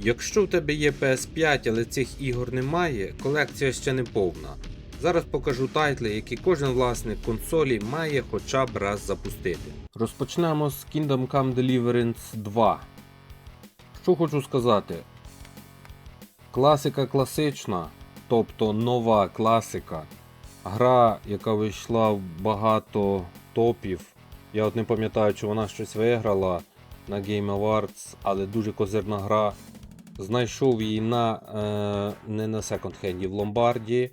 Якщо в тебе є PS5, але цих ігор немає, колекція ще не повна. Зараз покажу тайтли, які кожен власник консолі має хоча б раз запустити. Розпочнемо з Kingdom Come Deliverance 2. Що хочу сказати. Класика класична, тобто нова класика. Гра, яка вийшла в багато топів. Я от не пам'ятаю, чи вона щось виграла на Game Awards, але дуже козирна гра. Знайшов її на е, не на секонд-хенді в Ломбарді.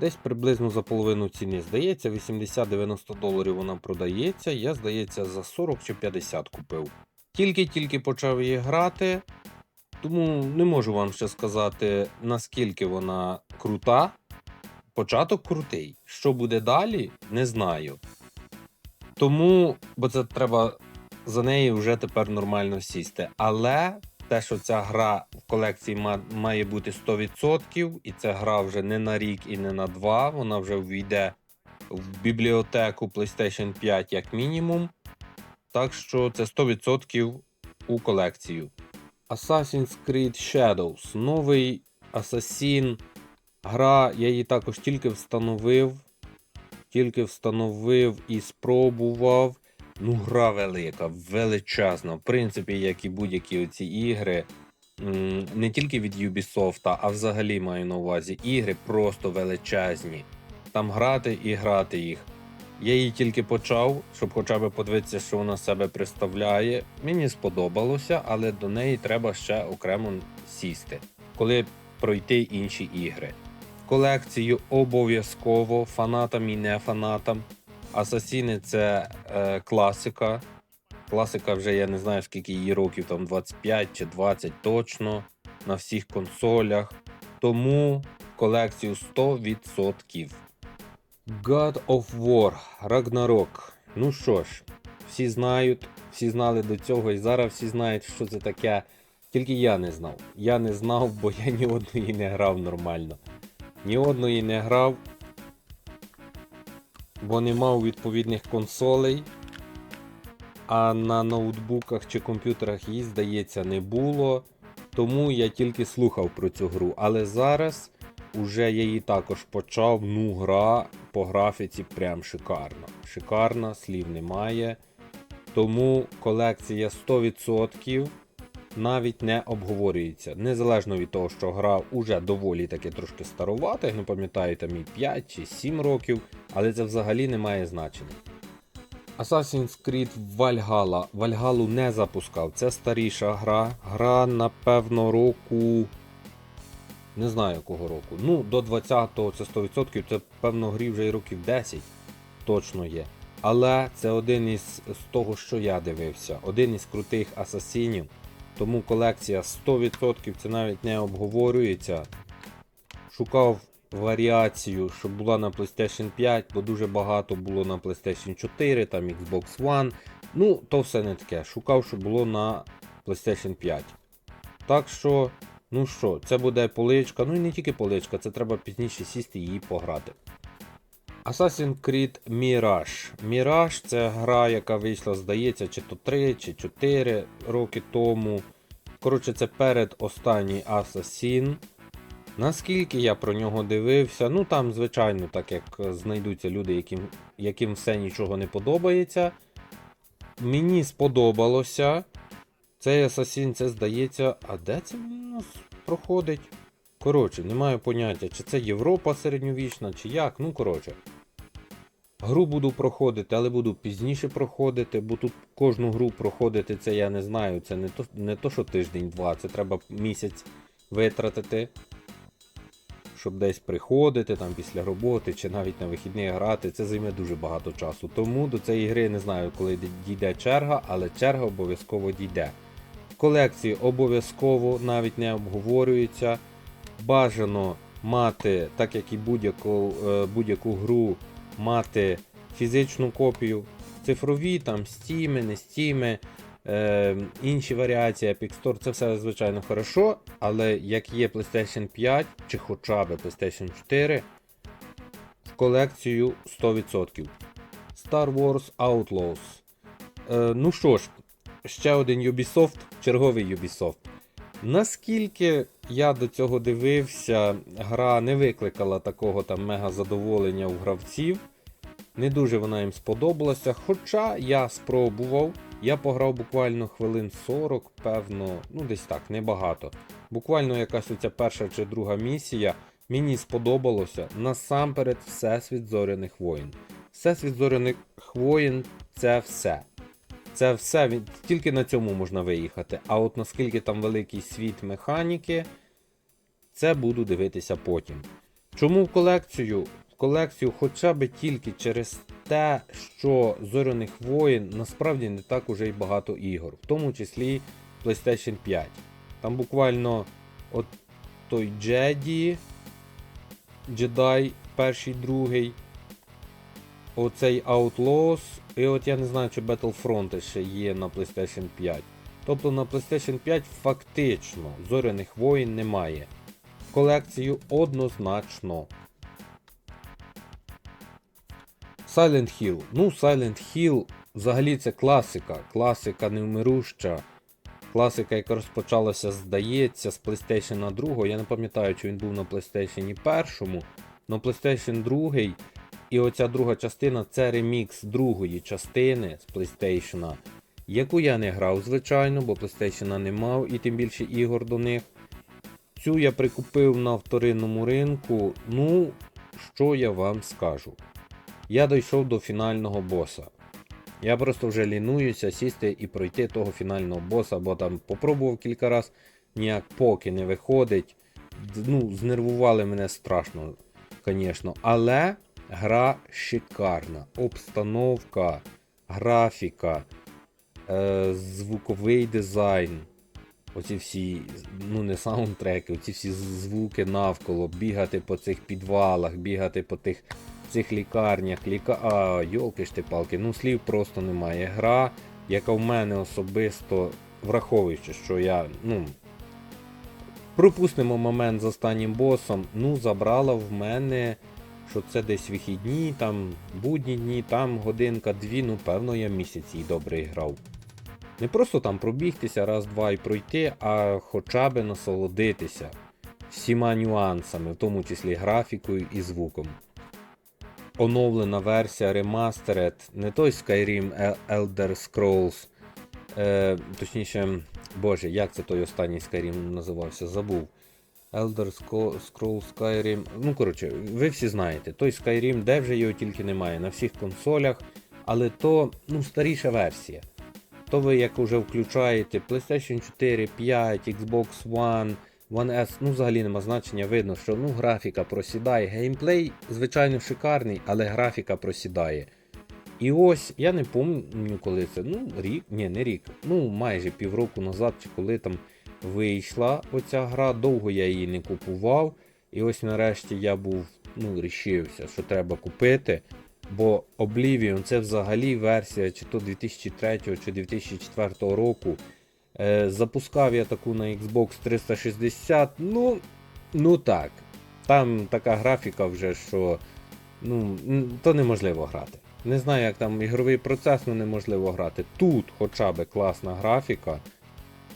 Десь приблизно за половину ціни. Здається, 80-90 доларів вона продається. Я, здається, за 40 чи 50 купив. Тільки-тільки почав її грати, тому не можу вам ще сказати, наскільки вона крута. Початок крутий. Що буде далі, не знаю. Тому, бо це треба за неї вже тепер нормально сісти. Але те, що ця гра в колекції має бути 100%, і ця гра вже не на рік і не на два, вона вже ввійде в бібліотеку PlayStation 5 як мінімум. Так що це 100% у колекцію. Assassin's Creed Shadows. Новий Assassin. Гра, я її також тільки встановив. Тільки встановив і спробував. Ну, гра велика, величезна. В принципі, як і будь-які оці ігри. Не тільки від Ubisoft, а взагалі маю на увазі ігри просто величезні. Там грати і грати їх. Я її тільки почав, щоб хоча б подивитися, що вона себе представляє. Мені сподобалося, але до неї треба ще окремо сісти, коли пройти інші ігри. Колекцію обов'язково фанатам і не фанатам. Асасіни це е, класика. Класика вже я не знаю скільки її років, там 25 чи 20 точно на всіх консолях. Тому колекцію 100%. God of War Ragnarok. Ну що ж, всі знають, всі знали до цього, і зараз всі знають, що це таке. Тільки я не знав. Я не знав, бо я ні одної не грав нормально. Ні одної не грав, бо не мав відповідних консолей. А на ноутбуках чи комп'ютерах її, здається, не було. Тому я тільки слухав про цю гру. Але зараз уже я її також почав. Ну, гра по графіці прям шикарна. Шикарна, слів немає. Тому колекція 100% навіть не обговорюється. Незалежно від того, що гра уже доволі таки трошки старувата, не пам'ятаю там і 5 чи 7 років, але це взагалі не має значення. Assassin's Creed Valhalla. Valhalla не запускав. Це старіша гра. Гра, напевно, року. Не знаю якого року. Ну, до 20-го це 100%, це, певно, грі вже й років 10 точно є. Але це один із з того, що я дивився, один із крутих асасінів. Тому колекція 100% це навіть не обговорюється. Шукав варіацію, щоб була на PlayStation 5, бо дуже багато було на PlayStation 4, там Xbox One. Ну, то все не таке. Шукав, щоб було на PlayStation 5. Так що, ну що, це буде поличка. Ну і не тільки поличка, це треба пізніше сісти і пограти. Assassin's Creed Mirage. Mirage це гра, яка вийшла, здається, чи то 3, чи 4 роки тому. Коротше, це перед останній Assassin. Наскільки я про нього дивився, ну там, звичайно, так як знайдуться люди, яким, яким все нічого не подобається. Мені сподобалося. Цей Assassin, це здається. А де це нас проходить? Коротше, не маю поняття, чи це Європа середньовічна, чи як. Ну, коротше. Гру буду проходити, але буду пізніше проходити, бо тут кожну гру проходити, це я не знаю. Це не то, не то що тиждень-два, це треба місяць витратити, щоб десь приходити там після роботи чи навіть на вихідні грати. Це займе дуже багато часу. Тому до цієї гри не знаю, коли дійде черга, але черга обов'язково дійде. Колекції обов'язково навіть не обговорюється. Бажано мати, так як і будь-яку е, будь-яку гру, мати фізичну копію, цифрові, там Steam, не Steam, е, інші варіації, Epic Store, це все звичайно хорошо, але як є PlayStation 5 чи хоча б PlayStation 4, в колекцію 100%. Star Wars Outlaws. Е, ну що ж, ще один Ubisoft, черговий Ubisoft. Наскільки я до цього дивився, гра не викликала такого там мега задоволення у гравців. Не дуже вона їм сподобалася. Хоча я спробував, я пограв буквально хвилин 40, певно, ну десь так, небагато. Буквально якась оця перша чи друга місія. Мені сподобалося насамперед Всесвіт зоряних воїн. Всесвіт зоряних воїн це все. Це все, тільки на цьому можна виїхати. А от наскільки там великий світ механіки, це буду дивитися потім. Чому в колекцію? В колекцію хоча б тільки через те, що зоряних воїн насправді не так уже й багато ігор, в тому числі PlayStation 5. Там буквально от той Джеді, Джедай, перший, другий, оцей Outlaws, і от я не знаю, чи Battlefront ще є на PlayStation 5. Тобто на PlayStation 5 фактично зоряних воїн немає. Колекцію однозначно. Silent Hill. Ну, Silent Hill взагалі це класика. Класика невмируща. Класика, яка розпочалася, здається, з PlayStation 2. Я не пам'ятаю, чи він був на PlayStation 1, але PlayStation 2 і оця друга частина це ремікс другої частини з PlayStation, яку я не грав, звичайно, бо PlayStation не мав і тим більше ігор до них. Цю я прикупив на вторинному ринку. Ну, що я вам скажу? Я дійшов до фінального боса. Я просто вже лінуюся сісти і пройти того фінального боса, бо там попробував кілька разів, ніяк поки не виходить. Ну, знервували мене страшно, звісно. Але гра шикарна. Обстановка, графіка, е, звуковий дизайн. Оці всі, ну не саундтреки, оці всі звуки навколо, бігати по цих підвалах, бігати по тих цих лікарнях, ліка... А, йолки ж палки, ну слів просто немає. Гра, яка в мене особисто, враховуючи, що я, ну. Пропустимо момент з останнім босом, ну, забрала в мене, що це десь вихідні, там будні дні, там годинка-дві, ну, певно, я місяць її добре грав. Не просто там пробігтися раз-два і пройти, а хоча б насолодитися всіма нюансами, в тому числі графікою і звуком. Оновлена версія Remastered, не той Skyrim Е- Elder Scrolls, е, точніше, боже, як це той останній Skyrim називався, забув. Elder Scrolls Skyrim. Ну, коротше, ви всі знаєте, той Skyrim, де вже його тільки немає, на всіх консолях, але то ну, старіша версія. То ви як вже включаєте PlayStation 4, 5, Xbox One, One S, ну взагалі нема значення, видно, що ну, графіка просідає. Геймплей, звичайно, шикарний, але графіка просідає. І ось, я не пам'ятаю, коли це, ну, рік, ні, не рік, ну майже півроку назад, чи коли там вийшла оця гра, довго я її не купував. І ось нарешті я був, ну, рішився, що треба купити. Бо Oblivion це взагалі версія чи то 2003 чи 2004 року. Е, запускав я таку на Xbox 360. Ну, ну так. Там така графіка вже, що ну, то неможливо грати. Не знаю, як там ігровий процес, але неможливо грати. Тут хоча б класна графіка.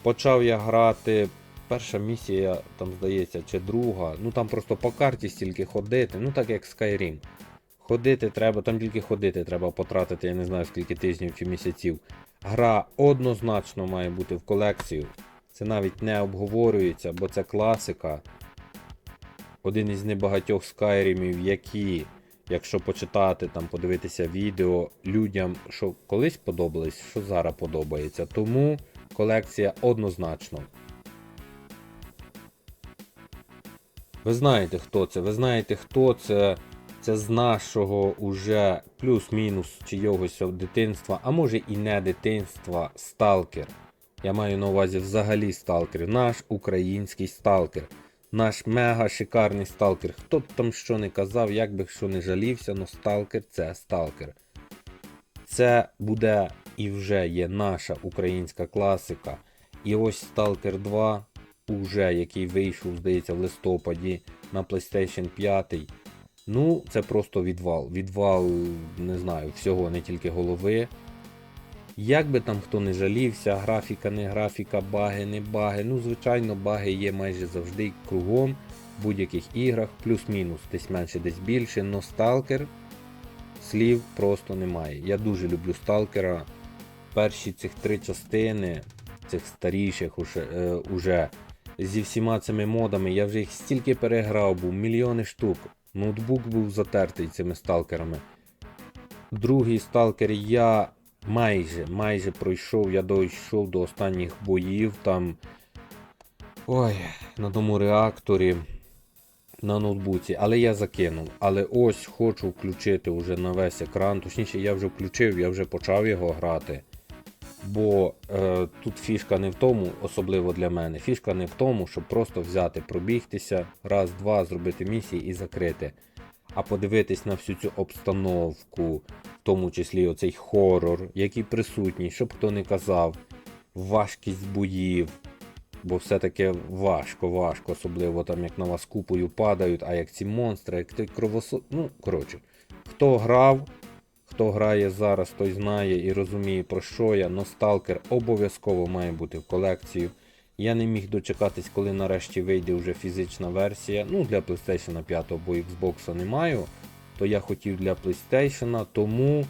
Почав я грати. Перша місія, там здається, чи друга. Ну там просто по карті стільки ходити, ну так як Skyrim. Ходити треба, там тільки ходити треба потратити, я не знаю скільки тижнів чи місяців. Гра однозначно має бути в колекцію. Це навіть не обговорюється, бо це класика. Один із небагатьох скайрімів, які, якщо почитати, там, подивитися відео людям, що колись подобались, що зараз подобається. Тому колекція однозначно. Ви знаєте, хто це? Ви знаєте, хто це? Це з нашого уже плюс-мінус чийогось дитинства, а може і не дитинства, сталкер. Я маю на увазі взагалі сталкер. Наш український сталкер. Наш мега шикарний сталкер. Хто б там що не казав, як би що не жалівся, но сталкер це сталкер. Це буде і вже є наша українська класика. І ось Stalker 2, уже який вийшов, здається, в листопаді на PlayStation 5. Ну, це просто відвал. Відвал, не знаю, всього, не тільки голови. Як би там хто не жалівся, графіка, не графіка, баги, не баги. Ну, звичайно, баги є майже завжди кругом в будь-яких іграх, плюс-мінус, десь менше, десь більше. Но сталкер слів просто немає. Я дуже люблю сталкера. Перші цих три частини, цих старіших уже, е, уже зі всіма цими модами, я вже їх стільки переграв, був мільйони штук. Ноутбук був затертий цими сталкерами. Другий сталкер я майже майже пройшов, я дійшов до останніх боїв там. Ой, на тому реакторі на ноутбуці, але я закинув. Але ось хочу включити вже на весь екран. Точніше, я вже включив, я вже почав його грати. Бо е, тут фішка не в тому, особливо для мене. Фішка не в тому, щоб просто взяти, пробігтися, раз, два, зробити місії і закрити. А подивитись на всю цю обстановку, в тому числі оцей хорор, який присутній, щоб хто не казав, важкість боїв. Бо все-таки важко, важко, особливо там як на вас купою падають, а як ці монстри, як той кровосос. Ну, коротше, хто грав, хто грає зараз, той знає і розуміє про що я. Но Сталкер обов'язково має бути в колекцію. Я не міг дочекатись, коли нарешті вийде вже фізична версія. Ну, для PlayStation 5 або Xbox не маю. То я хотів для PlayStation, тому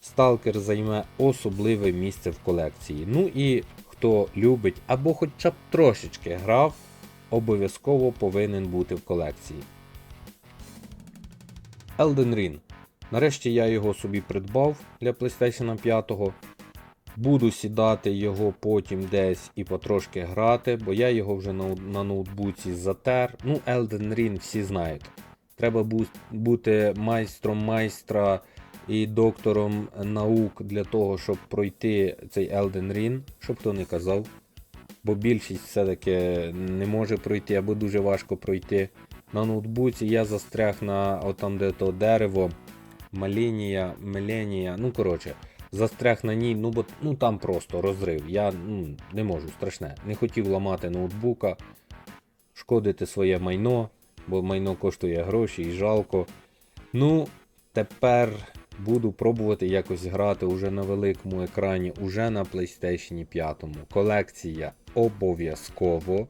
Сталкер займе особливе місце в колекції. Ну і хто любить або хоча б трошечки грав, обов'язково повинен бути в колекції. Elden Ring. Нарешті я його собі придбав для PlayStation 5. Буду сідати його потім десь і потрошки грати, бо я його вже на, на ноутбуці затер. Ну, Elden Ring всі знають. Треба бу- бути майстром майстра і доктором наук для того, щоб пройти цей Elden Ring, щоб хто не казав. Бо більшість все-таки не може пройти або дуже важко пройти. На ноутбуці я застряг на отам, де то дерево, малінія, меленія, ну коротше, застряг на ній, ну бо ну там просто розрив. Я ну, не можу, страшне. Не хотів ламати ноутбука, шкодити своє майно, бо майно коштує гроші і жалко. Ну, тепер буду пробувати якось грати уже на великому екрані, уже на PlayStation 5. Колекція обов'язково.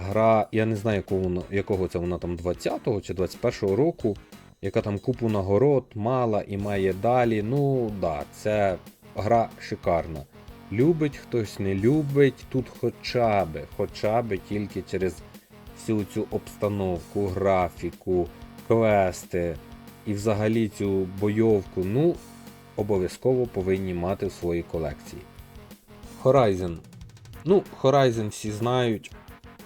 Гра, я не знаю, якого, якого це вона там 20-го чи 21-го року, яка там купу нагород мала і має далі. Ну, да, це гра шикарна. Любить хтось, не любить. Тут хоча би, хоча би тільки через всю цю обстановку, графіку, квести і взагалі цю бойовку, ну, обов'язково повинні мати в своїй колекції. Horizon. Ну, Horizon всі знають.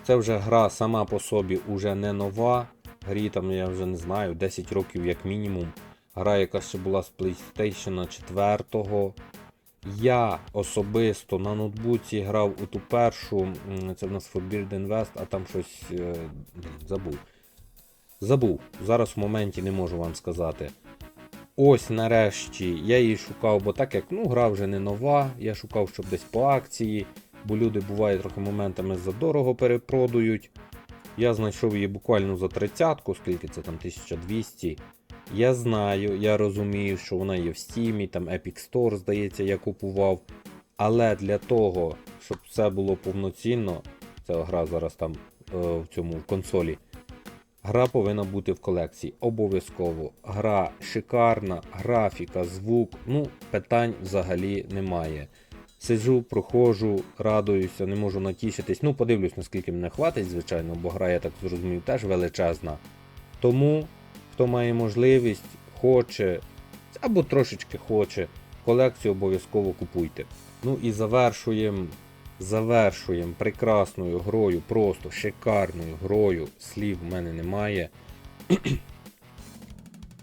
Це вже гра сама по собі уже не нова. Грі там, я вже не знаю, 10 років як мінімум. Гра, яка ще була з PlayStation 4. Я особисто на ноутбуці грав у ту першу, це в нас Forbidden West, а там щось е, забув. Забув. Зараз в моменті не можу вам сказати. Ось нарешті я її шукав, бо так як ну, гра вже не нова, я шукав, щоб десь по акції, бо люди буває трохи моментами задорого перепродають. Я знайшов її буквально за 30, скільки це там 1200. Я знаю, я розумію, що вона є в Steam, там Epic Store, здається, я купував. Але для того, щоб все було повноцінно, ця гра зараз там е, в цьому в консолі. Гра повинна бути в колекції. Обов'язково. Гра шикарна, графіка, звук. Ну, питань взагалі немає. Сиджу, проходжу, радуюся, не можу натішитись. Ну, подивлюсь, наскільки мене хватить, звичайно, бо гра, я так зрозумів, теж величезна. Тому, хто має можливість, хоче, або трошечки хоче, колекцію обов'язково купуйте. Ну і завершуємо. Завершуємо прекрасною грою, просто шикарною грою. Слів в мене немає.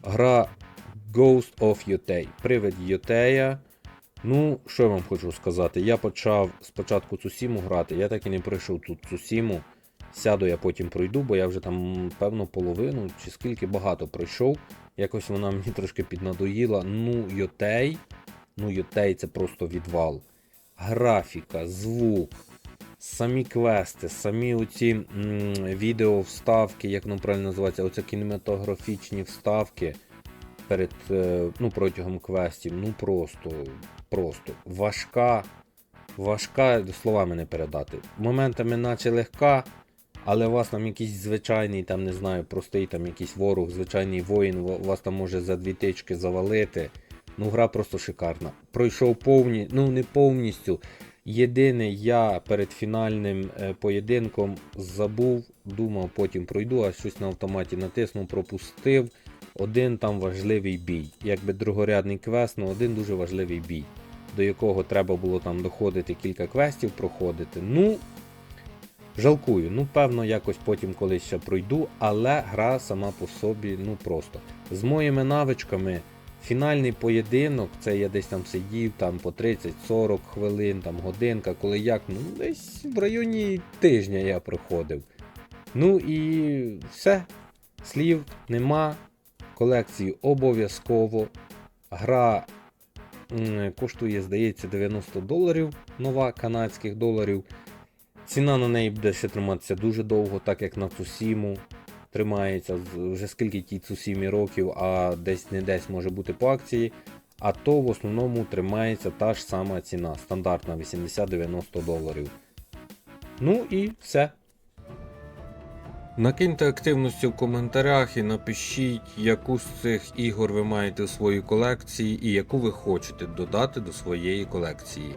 Гра Ghost of Yotei. Привид Йотея. Ну, що я вам хочу сказати? Я почав спочатку Цусіму грати, я так і не пройшов тут Цусіму. Сяду я потім пройду, бо я вже там певно половину чи скільки багато пройшов. Якось вона мені трошки піднадоїла. Ну, Йотей. Ну, Йотей це просто відвал. Графіка, звук, самі квести, самі оці м, відео вставки, як воно правильно називається, оце кінематографічні вставки перед, е, ну, протягом квестів. Ну просто просто важка, важка, словами не передати. Моментами наче легка, але у вас там якийсь звичайний, там не знаю, простий там якийсь ворог, звичайний воїн, вас там може за дві тички завалити. Ну, гра просто шикарна. Пройшов повні, ну не повністю. Єдине, я перед фінальним е, поєдинком забув, думав, потім пройду, а щось на автоматі натиснув, пропустив. Один там важливий бій. Якби другорядний квест, але один дуже важливий бій, до якого треба було там доходити кілька квестів проходити. Ну, жалкую. Ну, певно, якось потім колись ще пройду, але гра сама по собі, ну просто. З моїми навичками. Фінальний поєдинок, це я десь там сидів там по 30-40 хвилин, там годинка, коли як, ну десь в районі тижня я проходив. Ну і все. Слів нема. Колекції обов'язково. Гра коштує, здається, 90 доларів, нова канадських доларів. Ціна на неї буде ще триматися дуже довго, так як на Цусіму тримається вже скільки тій Цусімі років, а десь не десь може бути по акції. А то в основному тримається та ж сама ціна, стандартна 80-90 доларів. Ну і все. Накиньте активності в коментарях і напишіть, яку з цих ігор ви маєте в своїй колекції і яку ви хочете додати до своєї колекції.